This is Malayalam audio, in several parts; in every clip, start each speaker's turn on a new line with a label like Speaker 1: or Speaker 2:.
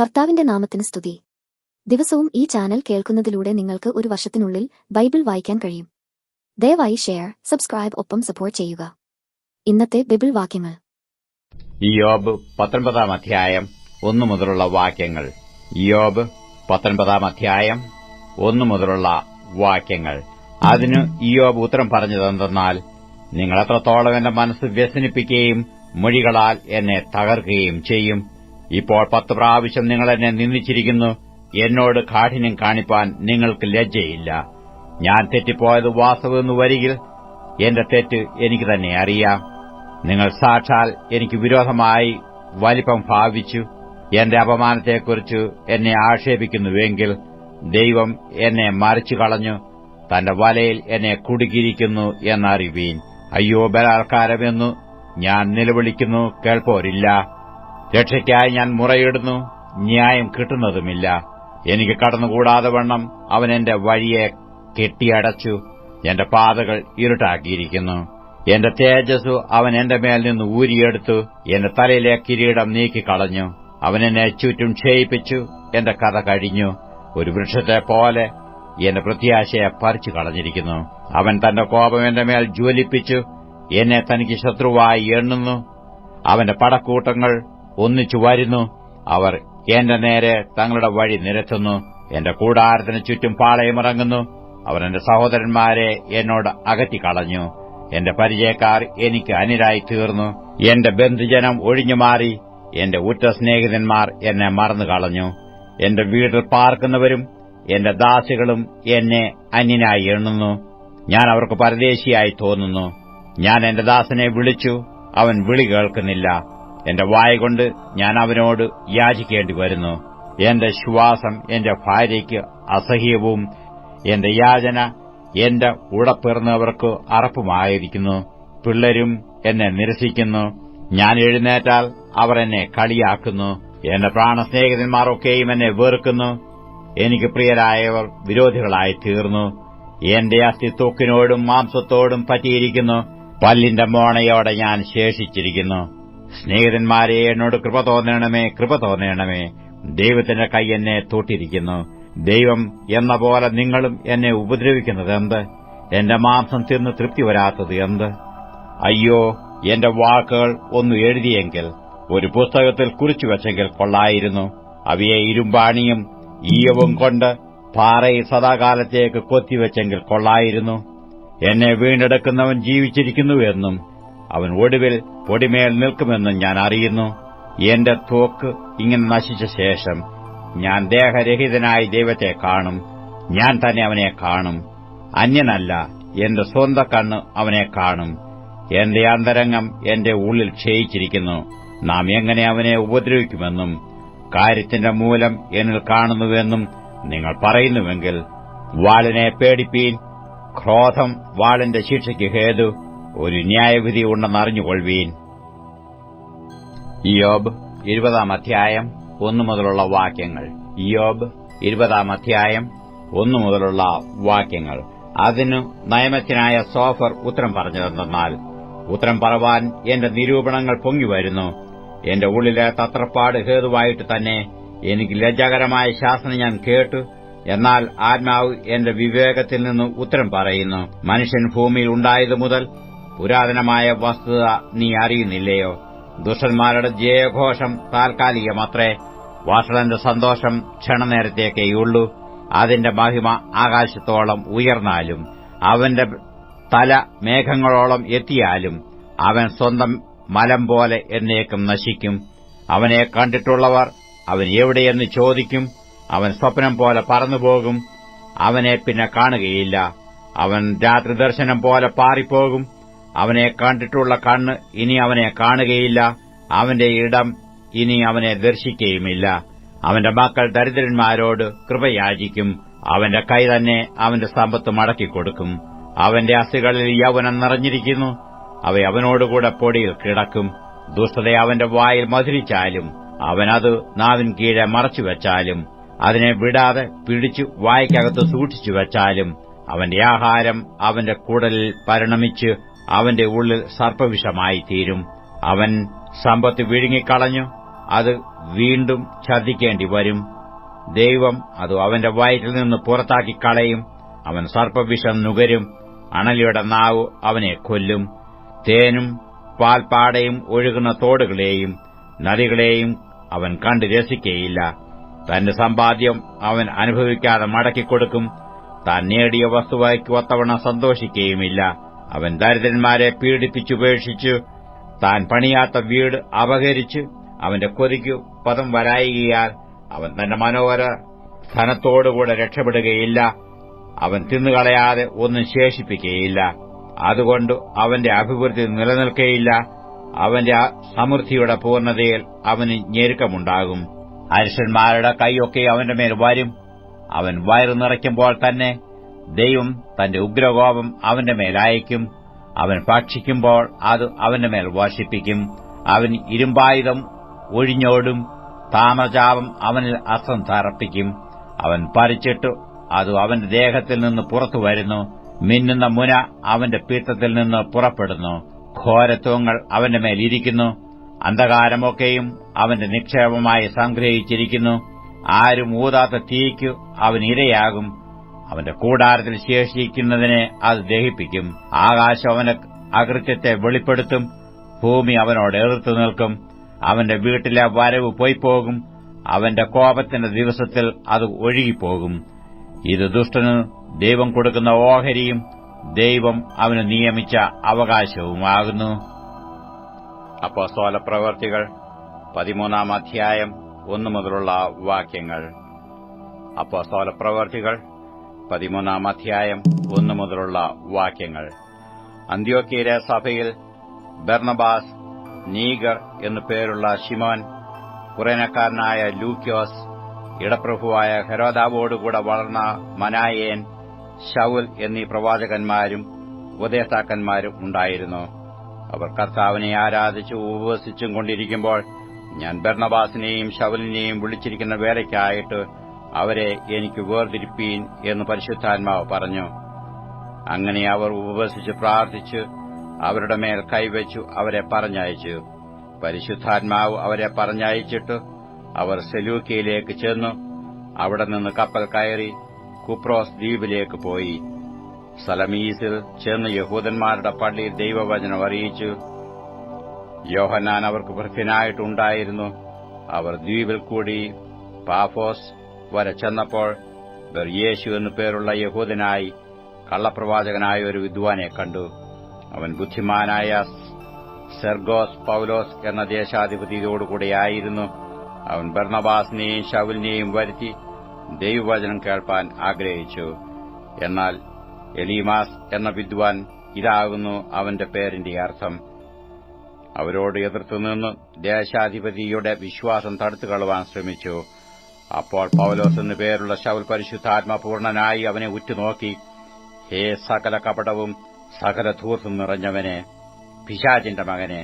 Speaker 1: കർത്താവിന്റെ നാമത്തിന് സ്തുതി. ദിവസവും ഈ ചാനൽ കേൾക്കുന്നതിലൂടെ നിങ്ങൾക്ക് ഒരു വർഷത്തിനുള്ളിൽ ബൈബിൾ വായിക്കാൻ കഴിയും. ദയവായി ഷെയർ സബ്സ്ക്രൈബ് ഒപ്പം സപ്പോർട്ട് ചെയ്യുക. ഇന്നത്തെ ബൈബിൾ വാക്യങ്ങൾ.
Speaker 2: യോബ് പത്തൊൻപതാം അധ്യായം ഒന്നു മുതലുള്ള വാക്യങ്ങൾ. യോബ് പത്തൊൻപതാം അധ്യായം ഒന്നു മുതലുള്ള വാക്യങ്ങൾ. അതിന് യോബ് ഉത്തരം പറഞ്ഞതെന്തെന്നാൽ നിങ്ങൾ എത്രത്തോളം എന്റെ മനസ്സ് വ്യസനിപ്പിക്കുകയും മൊഴികളാൽ എന്നെ തകർക്കുകയും ചെയ്യും ഇപ്പോൾ പത്ത് പ്രാവശ്യം നിങ്ങൾ എന്നെ നിന്ദിച്ചിരിക്കുന്നു. എന്നോട് കാഠിന്യം കാണിപ്പാൻ നിങ്ങൾക്ക് ലജ്ജയില്ല. ഞാൻ തെറ്റിപ്പോയത് വാസ്തവെന്ന് വരികിൽ എന്റെ തെറ്റ് എനിക്ക് തന്നെ അറിയാം. നിങ്ങൾ സാക്ഷാൽ എനിക്ക് വിരോധമായി വലിപ്പം ഭാവിച്ചു. എന്റെ അപമാനത്തെക്കുറിച്ച് എന്നെ ആക്ഷേപിക്കുന്നുവെങ്കിൽ ദൈവം എന്നെ മറിച്ചു കളഞ്ഞു തന്റെ വലയിൽ എന്നെ കുടുക്കിയിരിക്കുന്നു എന്നറിവീൻ. അയ്യോ ബലാത്കാരമെന്നു ഞാൻ നിലവിളിക്കുന്നു. കേൾപ്പോരില്ല. രക്ഷയ്ക്കായി ഞാൻ മുറയിടുന്നു ന്യായം കിട്ടുന്നതുമില്ല. എനിക്ക് കടന്നുകൂടാതെ വണ്ണം അവൻ എന്റെ വഴിയെ കെട്ടിയടച്ചു എന്റെ പാതകൾ ഇരുട്ടാക്കിയിരിക്കുന്നു. എന്റെ തേജസ്സു അവൻ എന്റെ മേൽ നിന്ന് ഊരിയെടുത്തു എന്റെ തലയിലെ കിരീടം നീക്കിക്കളഞ്ഞു. അവൻ എന്നെ ചുറ്റും ക്ഷയിപ്പിച്ചു എന്റെ കഥ കഴിഞ്ഞു. ഒരു വൃക്ഷത്തെ പോലെ എന്റെ പ്രത്യാശയെ പറിച്ചു കളഞ്ഞിരിക്കുന്നു. അവൻ തന്റെ കോപം എന്റെ മേൽ ജ്വലിപ്പിച്ചു എന്നെ തനിക്ക് ശത്രുവായി എണ്ണുന്നു. അവന്റെ പടക്കൂട്ടങ്ങൾ ഒന്നിച്ചു വരുന്നു. അവർ എന്റെ നേരെ തങ്ങളുടെ വഴി നിരത്തുന്നു. എന്റെ കൂടാരത്തിന് ചുറ്റും പാളയമിറങ്ങുന്നു അവർ എന്റെ സഹോദരന്മാരെ എന്നോട് അകറ്റിക്കളഞ്ഞു. എന്റെ പരിചയക്കാർ എനിക്ക് അനിരായി തീർന്നു. എന്റെ ബന്ധുജനം ഒഴിഞ്ഞുമാറി എന്റെ ഉറ്റ സ്നേഹിതന്മാർ എന്നെ മറന്നു കളഞ്ഞു എന്റെ വീട്ടിൽ പാർക്കുന്നവരും എന്റെ ദാസികളും എന്നെ അന്യനായി എണ്ണുന്നു. ഞാൻ അവർക്ക് പരദേശിയായി തോന്നുന്നു. ഞാൻ എന്റെ ദാസനെ വിളിച്ചു. അവൻ വിളി കേൾക്കുന്നില്ല. എന്റെ വായ കൊണ്ട് ഞാൻ അവനോട് യാചിക്കേണ്ടി വരുന്നു. എന്റെ ശ്വാസം എന്റെ ഭാര്യയ്ക്ക് അസഹ്യവും എന്റെ യാചന എന്റെ ഉടപ്പിറന്നവർക്ക് അറപ്പുമായിരിക്കുന്നു. പിള്ളരും എന്നെ നിരസിക്കുന്നു. ഞാൻ എഴുന്നേറ്റാൽ അവർ എന്നെ കളിയാക്കുന്നു. എന്റെ പ്രാണസ്നേഹിതന്മാരൊക്കെയും എന്നെ വെറുക്കുന്നു. എനിക്ക് പ്രിയരായവർ വിരോധികളായി തീർന്നു. എന്റെ അസ്ഥി തൊക്കിനോടും മാംസത്തോടും പറ്റിയിരിക്കുന്നു. പല്ലിന്റെ മോണയോടെ ഞാൻ ശേഷിച്ചിരിക്കുന്നു. സ്നേഹിതന്മാരെ എന്നോട് കൃപ തോന്നണമേ കൃപ തോന്നണമേ. ദൈവത്തിന്റെ കൈ എന്നെ തൊട്ടിരിക്കുന്നു. ദൈവം എന്ന പോലെ നിങ്ങളും എന്നെ ഉപദ്രവിക്കുന്നത് എന്ത്? എന്റെ മാംസം തിന്ന് തൃപ്തി വരാത്തത് എന്ത്? അയ്യോ എന്റെ വാക്കുകൾ ഒന്ന് എഴുതിയെങ്കിൽ ഒരു പുസ്തകത്തിൽ കുറിച്ചുവെച്ചെങ്കിൽ കൊള്ളായിരുന്നു. അവയെ ഇരുമ്പാണിയും ഈയവും കൊണ്ട് പാറയിൽ സദാകാലത്തേക്ക് കൊത്തിവെച്ചെങ്കിൽ കൊള്ളായിരുന്നു. എന്നെ വീണ്ടെടുക്കുന്നവൻ ജീവിച്ചിരിക്കുന്നുവെന്നും അവൻ ഒടുവിൽ പൊടിമേൽ നിൽക്കുമെന്ന് ഞാൻ അറിയുന്നു. എന്റെ തോക്ക് ഇങ്ങനെ നശിച്ച ശേഷം ഞാൻ ദേഹരഹിതനായി ദൈവത്തെ കാണും. ഞാൻ തന്നെ അവനെ കാണും. അന്യനല്ല എന്റെ സ്വന്തം കണ്ണ് അവനെ കാണും. എന്റെ അന്തരംഗം എന്റെ ഉള്ളിൽ ക്ഷയിച്ചിരിക്കുന്നു. നാം എങ്ങനെ അവനെ ഉപദ്രവിക്കുമെന്നും കാര്യത്തിന്റെ മൂലം എന്നിൽ കാണുന്നുവെന്നും നിങ്ങൾ പറയുന്നുവെങ്കിൽ വാളിനെ പേടിപ്പീൻ ക്രോധം വാളിന്റെ ശിക്ഷയ്ക്ക് ഹേതു ഒരു ന്യായവിധി ഉണ്ടെന്നറിഞ്ഞുകൊള്ളുവീൻ യോബ് ഇരുപതാം അധ്യായം ഒന്നു മുതലുള്ള വാക്യങ്ങൾ. യോബ് ഇരുപതാം അധ്യായം ഒന്നു മുതലുള്ള വാക്യങ്ങൾ. അതിനു നയമത്തിനായ സോഫർ ഉത്തരം പറഞ്ഞതെന്നാൽ ഉത്തരം പറവാൻ എന്റെ നിരൂപണങ്ങൾ പൊങ്ങിവരുന്നു എന്റെ ഉള്ളിലെ തത്രപ്പാട് ഹേതുവായിട്ട് തന്നെ എനിക്ക് ലജ്ജാകരമായ ശാസന ഞാൻ കേട്ടു. എന്നാൽ ആത്മാവ് എന്റെ വിവേകത്തിൽ നിന്ന് ഉത്തരം പറയുന്നു. മനുഷ്യൻ ഭൂമിയിൽ ഉണ്ടായതു മുതൽ പുരാതനമായ വസ്തുത നീ അറിയുന്നില്ലയോ? ദുഷ്ടന്മാരുടെ ജയഘോഷം താൽക്കാലികമത്രേ. വാഷളന്റെ സന്തോഷം ക്ഷണനേരത്തേക്കേയുള്ളൂ. അതിന്റെ മഹിമ ആകാശത്തോളം ഉയർന്നാലും അവന്റെ തല മേഘങ്ങളോളം എത്തിയാലും അവൻ സ്വന്തം മലം പോലെ എന്നേക്കും നശിക്കും. അവനെ കണ്ടിട്ടുള്ളവർ അവൻ എവിടെയെന്ന് ചോദിക്കും. അവൻ സ്വപ്നം പോലെ പറന്നുപോകും. അവനെ പിന്നെ കാണുകയില്ല. അവൻ രാത്രി ദർശനം പോലെ പാറിപ്പോകും. അവനെ കണ്ടിട്ടുള്ള കണ്ണ് ഇനി അവനെ കാണുകയില്ല. അവന്റെ ഇടം ഇനി അവനെ ദർശിക്കുകയുമില്ല. അവന്റെ മക്കൾ ദരിദ്രന്മാരോട് കൃപയാചിക്കും. അവന്റെ കൈ തന്നെ അവന്റെ സമ്പത്ത് മടക്കിക്കൊടുക്കും അവന്റെ അസ്ഥികളിൽ യൗവനം നിറഞ്ഞിരിക്കുന്നു. അവ അവനോടുകൂടെ പൊടിയിൽ കിടക്കും. ദുഷ്ടത അവന്റെ വായിൽ മധുരിച്ചാലും അവനത് നാവിൻ കീഴെ മറച്ചുവെച്ചാലും അതിനെ വിടാതെ പിടിച്ചു വായ്ക്കകത്ത് സൂക്ഷിച്ചു വെച്ചാലും അവന്റെ ആഹാരം അവന്റെ കൂടലിൽ പരിണമിച്ച് അവന്റെ ഉള്ളിൽ സർപ്പവിഷമായി തീരും അവൻ സമ്പത്ത് വിഴുങ്ങിക്കളഞ്ഞു. അത് വീണ്ടും ഛർദ്ദിക്കേണ്ടി വരും ദൈവം അത് അവന്റെ വയറ്റിൽ നിന്ന് പുറത്താക്കി കളയും അവൻ സർപ്പവിഷം നുകരും. അണലിയുടെ നാവ് അവനെ കൊല്ലും. തേനും പാൽപ്പാടയും ഒഴുകുന്ന തോടുകളെയും നദികളെയും അവൻ കണ്ടു രസിക്കയില്ല. തന്റെ സമ്പാദ്യം അവൻ അനുഭവിക്കാതെ മടക്കിക്കൊടുക്കും. താൻ നേടിയ വസ്തുവായിക്ക് ഒത്തവണ സന്തോഷിക്കുകയുമില്ല അവൻ ദരിദ്രന്മാരെ പീഡിപ്പിച്ചുപേക്ഷിച്ചു താൻ പണിയാത്ത വീട് അപഹരിച്ച്. അവന്റെ കൊതിക്കു പദം വരായികയാൽ അവൻ തന്റെ മനോഹര ധനത്തോടുകൂടെ രക്ഷപ്പെടുകയില്ല. അവൻ തിന്നുകളയാതെ ഒന്നും ശേഷിപ്പിക്കുകയില്ല അതുകൊണ്ട് അവന്റെ അഭിവൃദ്ധി നിലനിൽക്കയില്ല. അവന്റെ സമൃദ്ധിയുടെ പൂർണതയിൽ അവന് ഞെരുക്കമുണ്ടാകും. അരിഷന്മാരുടെ കൈയൊക്കെ അവന്റെ മേൽ വരും. അവൻ വയറു നിറയ്ക്കുമ്പോൾ തന്നെ ദൈവം തന്റെ ഉഗ്രകോപം അവന്റെ മേലയക്കും അവൻ ഭക്ഷിക്കുമ്പോൾ അത് അവന്റെ മേൽ വർഷിപ്പിക്കും. അവൻ ഇരുമ്പായുധം ഒഴിഞ്ഞോടും. താമചാപം അവനിൽ അസം തറപ്പിക്കും അവൻ പറിച്ചിട്ടു അത് അവന്റെ ദേഹത്തിൽ നിന്ന് പുറത്തു വരുന്നു. മിന്നുന്ന മുന അവന്റെ പീത്തത്തിൽ നിന്ന് പുറപ്പെടുന്നു. ഘോരത്വങ്ങൾ അവന്റെ മേൽ ഇരിക്കുന്നു. അന്ധകാരമൊക്കെയും അവന്റെ നിക്ഷേപമായി സംഗ്രഹിച്ചിരിക്കുന്നു. ആരും ഊതാത്ത തീയ്ക്കു അവൻ ഇരയാകും. അവന്റെ കൂടാരത്തിൽ ശേഷിക്കുന്നതിനെ അത് ദഹിപ്പിക്കും. ആകാശം അവന് അകൃത്യത്തെ വെളിപ്പെടുത്തും. ഭൂമി അവനോട് എതിർത്തു നിൽക്കും. അവന്റെ വീട്ടിലെ വരവ് പോയിപ്പോകും അവന്റെ കോപത്തിന്റെ ദിവസത്തിൽ അത് ഒഴുകിപ്പോകും. ഇത് ദുഷ്ടന് ദൈവം കൊടുക്കുന്ന ഓഹരിയും ദൈവം അവന് നിയമിച്ച അവകാശവുമാകുന്നു. അപ്പോസ്തോല പ്രവർത്തികൾ പതിമൂന്നാം അധ്യായം ഒന്നു മുതലുള്ള വാക്യങ്ങൾ. അപ്പോസ്തോല പ്രവർത്തികൾ പതിമൂന്നാം അധ്യായം ഒന്നു മുതലുള്ള വാക്യങ്ങൾ. അന്ത്യോക്കിയയിലെ സഭയിൽ ബെർണബാസ് നീഗർ എന്നു പേരുള്ള ഷിമോൻ കുറേനക്കാരനായ ലൂക്യോസ് ഇടപ്രഭുവായ ഹെരോദാവോടുകൂടെ വളർന്ന മനായേൻ ഷൌൽ എന്നീ പ്രവാചകന്മാരും ഉപദേഷ്ടാക്കന്മാരും ഉണ്ടായിരുന്നു. അവർ കർത്താവിനെ ആരാധിച്ചു ഉപവസിച്ചും കൊണ്ടിരിക്കുമ്പോൾ ഞാൻ ബർണബാസിനെയും ഷവലിനെയും വിളിച്ചിരിക്കുന്ന വേലയ്ക്കായിട്ട് അവരെ എനിക്ക് വേർതിരിപ്പീൻ എന്ന് പരിശുദ്ധാത്മാവ് പറഞ്ഞു. അങ്ങനെ അവർ ഉപവസിച്ച് പ്രാർത്ഥിച്ച് അവരുടെ മേൽ കൈവച്ചു അവരെ പറഞ്ഞയച്ചു. പരിശുദ്ധാത്മാവ് അവരെ പറഞ്ഞയച്ചിട്ട് അവർ സെലൂക്കയിലേക്ക് ചെന്നു. അവിടെ നിന്ന് കപ്പൽ കയറി കുപ്രോസ് ദ്വീപിലേക്ക് പോയി. സലമീസിൽ ചെന്ന് യഹൂദന്മാരുടെ പള്ളിയിൽ ദൈവവചനം അറിയിച്ചു. യോഹന്നാൻ അവർക്ക് വൃദ്ധനായിട്ടുണ്ടായിരുന്നു. അവർ ദ്വീപിൽ കൂടി പാഫോസ് വരെ ചെന്നപ്പോൾ ബെർയേശു എന്നു പേരുള്ള യഹൂദനായി കള്ളപ്രവാചകനായ ഒരു വിദ്വാനെ കണ്ടു. അവൻ ബുദ്ധിമാനായ സെർഗോസ് പൌലോസ് എന്ന ദേശാധിപതിയോടുകൂടിയായിരുന്നു. അവൻ ബർണബാസിനെയും ഷൌലിനെയും വരുത്തി ദൈവവചനം കേൾപ്പാൻ ആഗ്രഹിച്ചു. എന്നാൽ എലീമാസ് എന്ന വിദ്വാൻ ഇതാകുന്നു അവന്റെ പേരിന്റെ അർത്ഥം. അവരോട് എതിർത്തുനിന്ന് ദേശാധിപതിയുടെ വിശ്വാസം തടുത്തുകളവാൻ ശ്രമിച്ചു. അപ്പോൾ പൗലോസ് എന്നു പേരുള്ള ശൗൽ പരിശുദ്ധാത്മപൂർണനായി അവനെ ഉറ്റുനോക്കി ഹേ സകല കപടവും സകല ധൂർത്തും നിറഞ്ഞവനെ പിശാചിന്റെ മകനെ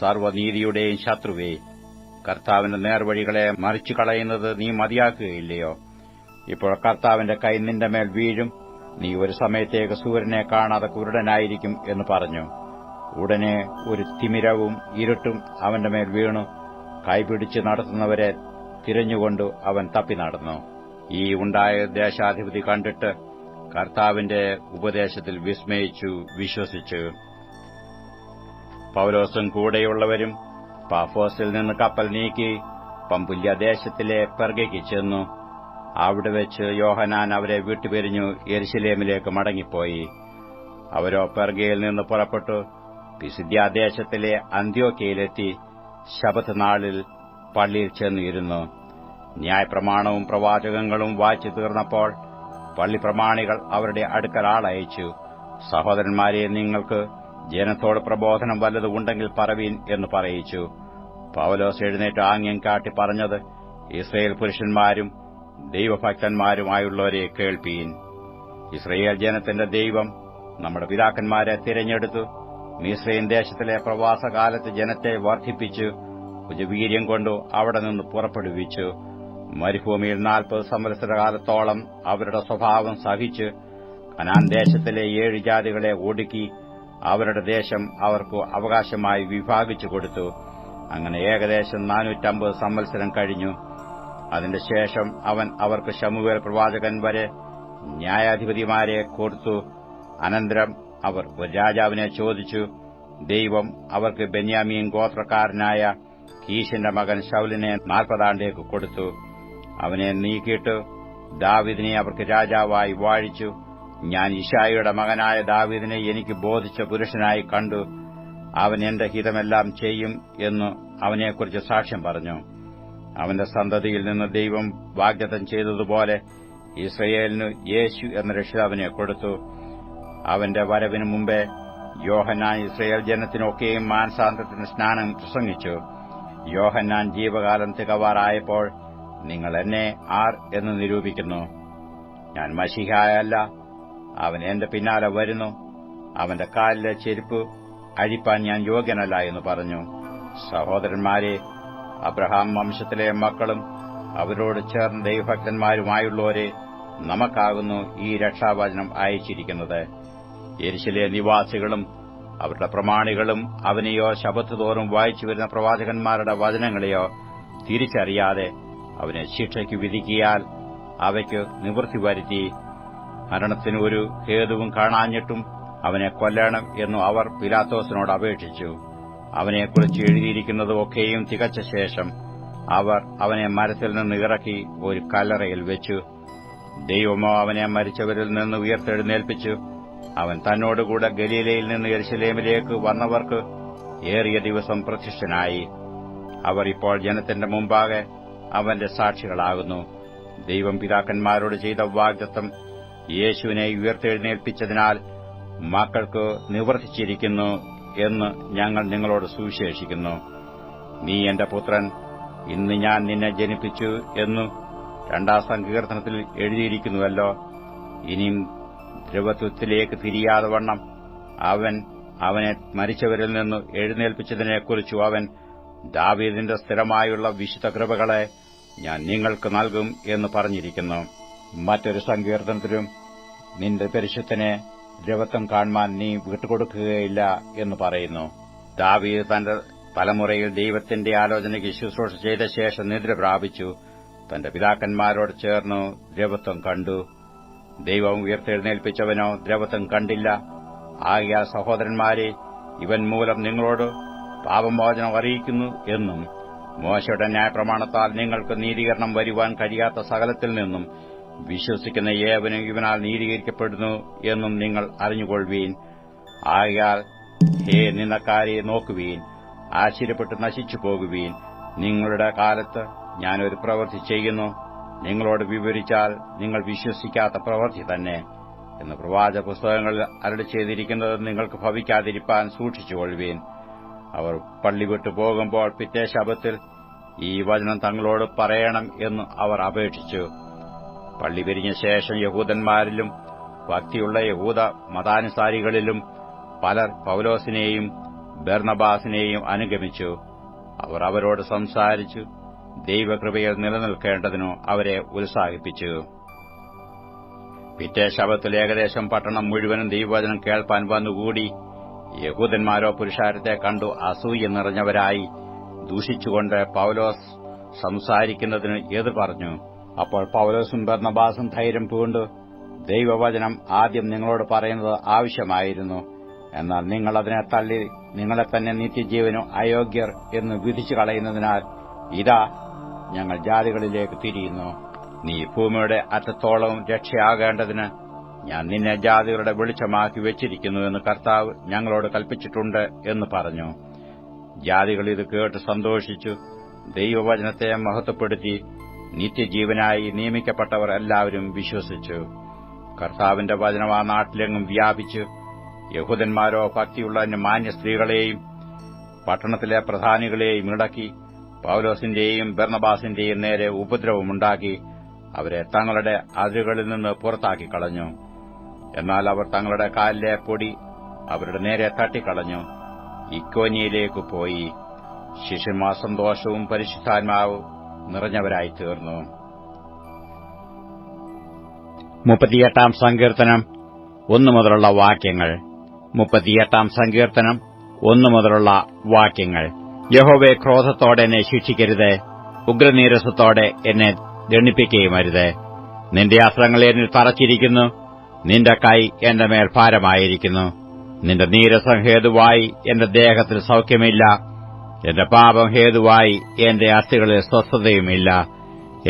Speaker 2: സർവനീതിയുടെയും ശത്രുവേ കർത്താവിന്റെ നേർവഴികളെ മറിച്ചു കളയുന്നത് നീ മതിയാക്കുകയില്ലയോ? ഇപ്പോൾ കർത്താവിന്റെ കൈ നിന്റെ മേൽ വീഴും. നീ ഒരു സമയത്തേക്ക് സൂര്യനെ കാണാതെ കുരുടനായിരിക്കും എന്ന് പറഞ്ഞു. ഉടനെ ഒരു തിമിരവും ഇരുട്ടും അവന്റെ മേൽ വീണു. കൈപിടിച്ച് നടത്തുന്നവരെ തിരഞ്ഞുകൊണ്ട് അവൻ തപ്പി നടന്നു. ഈ ഉണ്ടായ ദേശാധിപതി കണ്ടിട്ട് കർത്താവിന്റെ ഉപദേശത്തിൽ വിസ്മയിച്ചു വിശ്വസിച്ചു. പൌലോസും കൂടെയുള്ളവരും പാഫോസിൽ നിന്ന് കപ്പൽ നീക്കി പമ്പുല്യദേശത്തിലെ പെർഗയ്ക്ക് ചെന്നു. അവിടെ വെച്ച് യോഹനാൻ അവരെ വിട്ടുപിരിഞ്ഞു എരിശിലേമിലേക്ക് മടങ്ങിപ്പോയി. അവരോ പെർഗയിൽ നിന്ന് പുറപ്പെട്ടു പിസിദ്യാദേശത്തിലെ അന്ത്യോക്കയിലെത്തി ശബത്ത് നാളിൽ പള്ളിയിൽ ചെന്നിരുന്നു. ന്യായപ്രമാണവും പ്രവാചകങ്ങളും വായിച്ചു തീർന്നപ്പോൾ പള്ളി പ്രമാണികൾ അവരുടെ അടുക്കൽ ആളയച്ചു. സഹോദരന്മാരെ നിങ്ങൾക്ക് ജനത്തോട് പ്രബോധനം വല്ലതും ഉണ്ടെങ്കിൽ പറവീൻ എന്ന് പറയിച്ചു. പൗലോസ് എഴുന്നേറ്റ് ആംഗ്യം കാട്ടി പറഞ്ഞത് ഇസ്രയേൽ പുരുഷന്മാരും ദൈവഭക്തന്മാരുമായുള്ളവരെ കേൾപ്പീൻ. ഇസ്രയേൽ ജനത്തിന്റെ ദൈവം നമ്മുടെ പിതാക്കന്മാരെ തിരഞ്ഞെടുത്തു. മിസ്രൈൻ ദേശത്തിലെ പ്രവാസകാലത്ത് ജനത്തെ വർദ്ധിപ്പിച്ചു. വീര്യം കൊണ്ടു അവിടെ നിന്ന് പുറപ്പെടുവിച്ചു. മരുഭൂമിയിൽ നാൽപ്പത് സംവത്സരകാലത്തോളം അവരുടെ സ്വഭാവം സഹിച്ച് കനാൻ ദേശത്തിലെ ഏഴ് ജാതികളെ ഒടുക്കി അവരുടെ ദേശം അവർക്ക് അവകാശമായി വിഭാഗിച്ചു കൊടുത്തു. അങ്ങനെ ഏകദേശം നാനൂറ്റമ്പത് സംവത്സരം കഴിഞ്ഞു. അതിന്റെ ശേഷം അവൻ അവർക്ക് ശമുവേൽ പ്രവാചകൻ വരെ ന്യായാധിപതിമാരെ കൊടുത്തു. അനന്തരം അവർ രാജാവിനെ ചോദിച്ചു ദൈവം അവർക്ക് ബെന്യാമീൻ ഗോത്രക്കാരനായ കീശിന്റെ മകൻ ശൗലിനെ നാൽപ്പതാണ്ടേക്ക് കൊടുത്തു. അവനെ നീക്കിയിട്ട് ദാവിദിനെ അവർക്ക് രാജാവായി വാഴിച്ചു. ഞാൻ ഇഷായിയുടെ മകനായ ദാവീദിനെ എനിക്ക് ബോധിച്ച പുരുഷനായി കണ്ടു. അവൻ എന്റെ ഹിതമെല്ലാം ചെയ്യും എന്ന് അവനെക്കുറിച്ച് സാക്ഷ്യം പറഞ്ഞു. അവന്റെ സന്തതിയിൽ നിന്ന് ദൈവം വാഗ്ദത്തം ചെയ്തതുപോലെ ഇസ്രയേലിന് യേശു എന്ന രക്ഷിതാവിനെ കൊടുത്തു. അവന്റെ വരവിന് മുമ്പേ യോഹന്നാൻ ഇസ്രയേൽ ജനത്തിനൊക്കെയും മാനസാന്തത്തിന് സ്നാനം പ്രസംഗിച്ചു. യോഹന്നാൻ ജീവകാലം തികവാറായപ്പോൾ നിങ്ങൾ എന്നെ ആർ എന്ന് നിരൂപിക്കുന്നു. ഞാൻ മഷിഹായല്ല. അവൻ എന്റെ പിന്നാലെ വരുന്നു. അവന്റെ കാലിലെ ചെരുപ്പ് അഴിപ്പാൻ ഞാൻ യോഗ്യനല്ല എന്ന് പറഞ്ഞു. സഹോദരന്മാരെ അബ്രഹാം വംശത്തിലെ മക്കളും അവരോട് ചേർന്ന ദൈവഭക്തന്മാരുമായുള്ളവരെ നമുക്കാകുന്നു ഈ രക്ഷാവചനം അയച്ചിരിക്കുന്നത്. എരിശിലെ നിവാസികളും അവരുടെ പ്രമാണികളും അവനെയോ ശബത്ത് തോറും വായിച്ചു വരുന്ന പ്രവാചകന്മാരുടെ വചനങ്ങളെയോ തിരിച്ചറിയാതെ അവനെ ശിക്ഷയ്ക്ക് വിധിക്കിയാൽ അവയ്ക്ക് നിവൃത്തി വരുത്തി. മരണത്തിന് ഒരു ഹേതുവും കാണാഞ്ഞിട്ടും അവനെ കൊല്ലണം എന്നു അവർ പിലാത്തോസിനോട് അപേക്ഷിച്ചു. അവനെക്കുറിച്ച് എഴുതിയിരിക്കുന്നതൊക്കെയും തികച്ച ശേഷം അവർ അവനെ മരത്തിൽ നിന്ന് ഇറക്കി ഒരു കല്ലറയിൽ വെച്ചു. ദൈവമോ അവനെ മരിച്ചവരിൽ നിന്ന് ഉയർത്തെഴുന്നേൽപ്പിച്ചു. അവൻ തന്നോടുകൂടെ ഗലീലയിൽ നിന്ന് എരിശിലേമിലേക്ക് വന്നവർക്ക് ഏറിയ ദിവസം പ്രത്യക്ഷനായി. അവർ ഇപ്പോൾ ജനത്തിന്റെ മുമ്പാകെ അവന്റെ സാക്ഷികളാകുന്നു. ദൈവം പിതാക്കന്മാരോട് ചെയ്ത വാഗ്ദത്തം യേശുവിനെ ഉയർത്തെഴുന്നേൽപ്പിച്ചതിനാൽ മക്കൾക്ക് നിവർത്തിച്ചിരിക്കുന്നു എന്ന് ഞങ്ങൾ നിങ്ങളോട് സുവിശേഷിക്കുന്നു. നീ എന്റെ പുത്രൻ ഇന്ന് ഞാൻ നിന്നെ ജനിപ്പിച്ചു എന്നു രണ്ടാം സങ്കീർത്തനത്തിൽ എഴുതിയിരിക്കുന്നുവല്ലോ. ഇനിയും ദ്രവത്വത്തിലേക്ക് തിരിയാതെ വണ്ണം അവൻ അവനെ മരിച്ചവരിൽ നിന്ന് എഴുന്നേൽപ്പിച്ചതിനെക്കുറിച്ചു അവൻ ദാവീദിന്റെ സ്ഥിരമായുള്ള വിശുദ്ധ കൃപകളെ ഞാൻ നിങ്ങൾക്ക് നൽകും എന്ന് പറഞ്ഞിരിക്കുന്നു. മറ്റൊരു സങ്കീർത്തനത്തിലും നിന്റെ പരിശുദ്ധനെ ദ്രവത്വം കാണുവാൻ നീ വിട്ടുകൊടുക്കുകയില്ല എന്ന് പറയുന്നു. ദാവീദ് തന്റെ തലമുറയിൽ ദൈവത്തിന്റെ ആലോചനയ്ക്ക് ശുശ്രൂഷ ചെയ്ത ശേഷം നിദ്ര പ്രാപിച്ചു. തന്റെ പിതാക്കന്മാരോട് ചേർന്നു ദ്രവത്വം കണ്ടു. ദൈവം ഉയർത്തെഴുന്നേൽപ്പിച്ചവനോ ദ്രവത്വം കണ്ടില്ല. ആകെ സഹോദരന്മാരെ ഇവൻ മൂലം നിങ്ങളോട് പാപമോചനം അറിയിക്കുന്നു എന്നും മോശയുടെ ന്യായപ്രമാണത്താൽ നിങ്ങൾക്ക് നീതീകരണം വരുവാൻ കഴിയാത്ത സകലത്തിൽ നിന്നും വിശ്വസിക്കുന്ന ഏവനും ഇവനാൽ നീതീകരിക്കപ്പെടുന്നു എന്നും നിങ്ങൾ അറിഞ്ഞുകൊള്ളുവീൻ. ആകയാൽ ഹേ നിന്നക്കാരെ നോക്കുവീൻ. ആശ്ചര്യപ്പെട്ട് നശിച്ചു പോകുവീൻ നിങ്ങളുടെ കാലത്ത് ഞാനൊരു പ്രവൃത്തി ചെയ്യുന്നു. നിങ്ങളോട് വിവരിച്ചാൽ നിങ്ങൾ വിശ്വസിക്കാത്ത പ്രവൃത്തി തന്നെ എന്ന് പ്രവാചക പുസ്തകങ്ങളിൽ അരളി ചെയ്തിരിക്കുന്നത് നിങ്ങൾക്ക് ഭവിക്കാതിരിപ്പാൻ സൂക്ഷിച്ചുകൊള്ളുവീൻ. അവർ പള്ളി വിട്ടു പോകുമ്പോൾ പിറ്റേ ശബത്തിൽ ഈ വചനം തങ്ങളോട് പറയണം എന്ന് അവർ അപേക്ഷിച്ചു. പള്ളി പിരിഞ്ഞ ശേഷം യഹൂദന്മാരിലും ഭക്തിയുള്ള യഹൂദ മതാനുസാരികളിലും പലർ പൌലോസിനെയും ബെർണബാസിനെയും അനുഗമിച്ചു. അവർ അവരോട് സംസാരിച്ചു ദൈവകൃപയിൽ നിലനിൽക്കേണ്ടതിനു അവരെ ഉത്സാഹിപ്പിച്ചു. പിറ്റേ ശബത്തിൽ ഏകദേശം പട്ടണം മുഴുവനും ദൈവവചനം കേൾപ്പാൻ വന്നുകൂടി. യഹൂദന്മാരോ പുരുഷാരത്തെ കണ്ടു അസൂയ നിറഞ്ഞവരായി ദൂഷിച്ചുകൊണ്ട് പൌലോസ് സംസാരിക്കുന്നതിന് എതിർ പറഞ്ഞു? അപ്പോൾ പൌലോസും ബർണബാസും ധൈര്യം പൂണ്ട്. ദൈവവചനം ആദ്യം നിങ്ങളോട് പറയുന്നത് ആവശ്യമായിരുന്നു. എന്നാൽ നിങ്ങൾ അതിനെ തള്ളി നിങ്ങളെ തന്നെ നിത്യജീവനോ അയോഗ്യർ എന്ന് വിധിച്ചു കളയുന്നതിനാൽ ഇതാ ഞങ്ങൾ ജാതികളിലേക്ക് തിരിയുന്നു. നീ ഭൂമിയുടെ അറ്റത്തോളവും രക്ഷയാകേണ്ടതിന് ഞാൻ നിന്നെ ജാതികളുടെ വെളിച്ചമാക്കി വെച്ചിരിക്കുന്നു എന്ന് കർത്താവ് ഞങ്ങളോട് കൽപ്പിച്ചിട്ടുണ്ട് എന്ന് പറഞ്ഞു. ജാതികൾ ഇത് കേട്ട് സന്തോഷിച്ചു. ദൈവവചനത്തെ മഹത്വപ്പെടുത്തി നിത്യജീവനായി നിയമിക്കപ്പെട്ടവർ എല്ലാവരും വിശ്വസിച്ചു. കർത്താവിന്റെ വചനം ആ നാട്ടിലെങ്ങും വ്യാപിച്ചു യഹൂദന്മാരോ ഭക്തിയുള്ള മാന്യ സ്ത്രീകളെയും പട്ടണത്തിലെ പ്രധാനികളെയും ഇടക്കി പൌലോസിന്റെയും ബർണബാസിന്റെയും നേരെ ഉപദ്രവമുണ്ടാക്കി അവരെ തങ്ങളുടെ അതിരുകളിൽ നിന്ന് പുറത്താക്കി കളഞ്ഞു. എന്നാൽ അവർ തങ്ങളുടെ കാലിലെ പൊടി അവരുടെ നേരെ തട്ടിക്കളഞ്ഞു. ഇക്കോനിയയിലേക്ക് പോയി. ശിഷ്യന്മാർ സന്തോഷവും പരിശുദ്ധാത്മാവും നിറഞ്ഞവരായി തീർന്നു. മുപ്പത്തിയെട്ടാം സങ്കീർത്തനം ഒന്നു മുതലുള്ള വാക്യങ്ങൾ. മുപ്പത്തിയെട്ടാം സങ്കീർത്തനം ഒന്നു മുതലുള്ള വാക്യങ്ങൾ. യഹോവെ ക്രോധത്തോടെ എന്നെ ശിക്ഷിക്കരുത്. ഉഗ്രനീരസത്തോടെ എന്നെ ദണ്ണിപ്പിക്കുകയും അരുത്. നിന്റെ അസ്ത്രങ്ങൾ എന്നിൽ തറച്ചിരിക്കുന്നു. നിന്റെ കൈ എന്റെ മേൽ ഭാരമായിരിക്കുന്നു. നിന്റെ നീരസം ഹേതുവായി എന്റെ ദേഹത്തിൽ സൌഖ്യമില്ല. എന്റെ പാപം ഹേതുവായി എന്റെ അസ്ഥികളിൽ സ്വസ്ഥതയുമില്ല.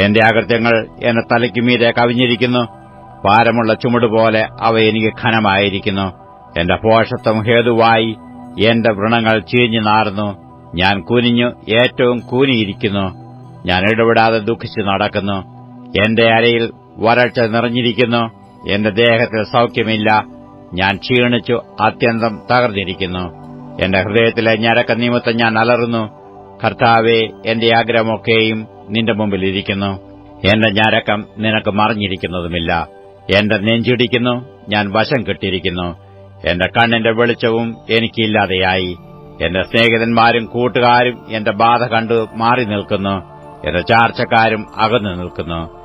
Speaker 2: എന്റെ അകൃത്യങ്ങൾ എന്റെ തലയ്ക്ക് മീതെ കവിഞ്ഞിരിക്കുന്നു. ഭാരമുള്ള ചുമടുപോലെ അവ എനിക്ക് ഘനമായിരിക്കുന്നു. എന്റെ പോഷത്വം ഹേതുവായി എന്റെ വ്രണങ്ങൾ ചീഞ്ഞു നാറുന്നു. ഞാൻ കുനിഞ്ഞു ഏറ്റവും കൂനിയിരിക്കുന്നു. ഞാൻ ഇടപെടാതെ ദുഃഖിച്ചു നടക്കുന്നു. എന്റെ അരയിൽ വരൾച്ച നിറഞ്ഞിരിക്കുന്നു. എന്റെ ദേഹത്തിൽ സൌഖ്യമില്ല. ഞാൻ ക്ഷീണിച്ചു അത്യന്തം തകർന്നിരിക്കുന്നു. എന്റെ ഹൃദയത്തിലെ ഞരക്ക നിമിത്തം ഞാൻ അലറുന്നു. കർത്താവെ എന്റെ ആഗ്രഹമൊക്കെയും നിന്റെ മുമ്പിൽ ഇരിക്കുന്നു. എന്റെ ഞരക്കം നിനക്ക് മറിഞ്ഞിരിക്കുന്നതുമില്ല. എന്റെ നെഞ്ചിടിക്കുന്നു ഞാൻ വശം കെട്ടിയിരിക്കുന്നു എന്റെ കണ്ണിന്റെ വെളിച്ചവും എനിക്കില്ലാതെയായി. എന്റെ സ്നേഹിതന്മാരും കൂട്ടുകാരും എന്റെ ബാധ കണ്ടു മാറി നിൽക്കുന്നു. എന്റെ ചാർച്ചക്കാരും അകന്നു നിൽക്കുന്നു.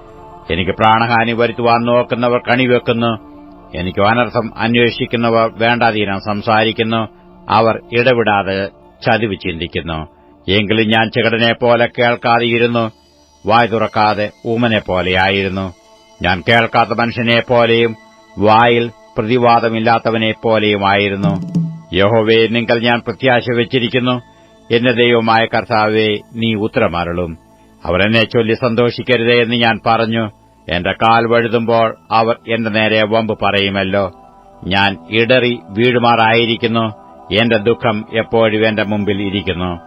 Speaker 2: എനിക്ക് പ്രാണഹാനി വരുത്തുവാൻ നോക്കുന്നവർ കണിവെക്കുന്നു. എനിക്ക് അനർത്ഥം അന്വേഷിക്കുന്നവർ വേണ്ടാതീനം സംസാരിക്കുന്നു. അവർ ഇടവിടാതെ ചതിവ് ചിന്തിക്കുന്നു. എങ്കിലും ഞാൻ ചെകടനെ പോലെ കേൾക്കാതെയിരുന്നു. വായ് തുറക്കാതെ ഊമനെ പോലെയായിരുന്നു. ഞാൻ കേൾക്കാത്ത മനുഷ്യനെ പോലെയും വായിൽ പ്രതിവാദമില്ലാത്തവനെ പോലെയുമായിരുന്നു. യഹോവേ നിങ്ങൾ ഞാൻ പ്രത്യാശ വെച്ചിരിക്കുന്നു എന്റെ ദൈവമായ കർത്താവെ നീ ഉത്തരമരളും. അവർ എന്നെ ചൊല്ലി സന്തോഷിക്കരുതേ എന്ന് ഞാൻ പറഞ്ഞു. എന്റെ കാൽ വഴുതുമ്പോൾ അവർ എന്റെ നേരെ വമ്പ് പറയുമല്ലോ. ഞാൻ ഇടറി വീഴുമാറായിരിക്കുന്നു. എന്റെ ദുഃഖം എപ്പോഴും എന്റെ മുമ്പിൽ ഇരിക്കുന്നു.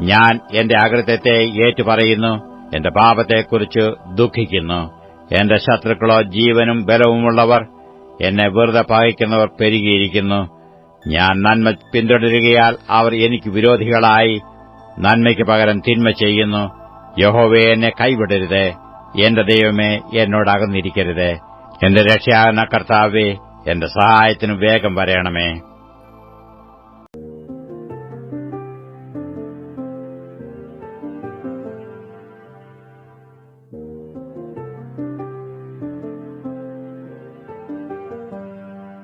Speaker 2: ഞാൻ എന്റെ അകൃത്യത്തെ ഏറ്റുപറയുന്നു. എന്റെ പാപത്തെക്കുറിച്ച് ദുഃഖിക്കുന്നു. എന്റെ ശത്രുക്കളോ ജീവനും ബലവുമുള്ളവർ എന്നെ വെറുതെ പകയ്ക്കുന്നവർ പെരുകിയിരിക്കുന്നു. ഞാൻ നന്മ പിന്തുടരുകയാൽ അവർ എനിക്ക് വിരോധികളായി നന്മയ്ക്ക് പകരം തിന്മ ചെയ്യുന്നു. യഹോവെ എന്നെ കൈവിടരുത്. എന്റെ ദൈവമേ എന്നോടകന്നിരിക്കരുത്. എന്റെ രക്ഷയാകുന്ന കർത്താവേ എന്റെ സഹായത്തിനു വേഗം വരയണമേ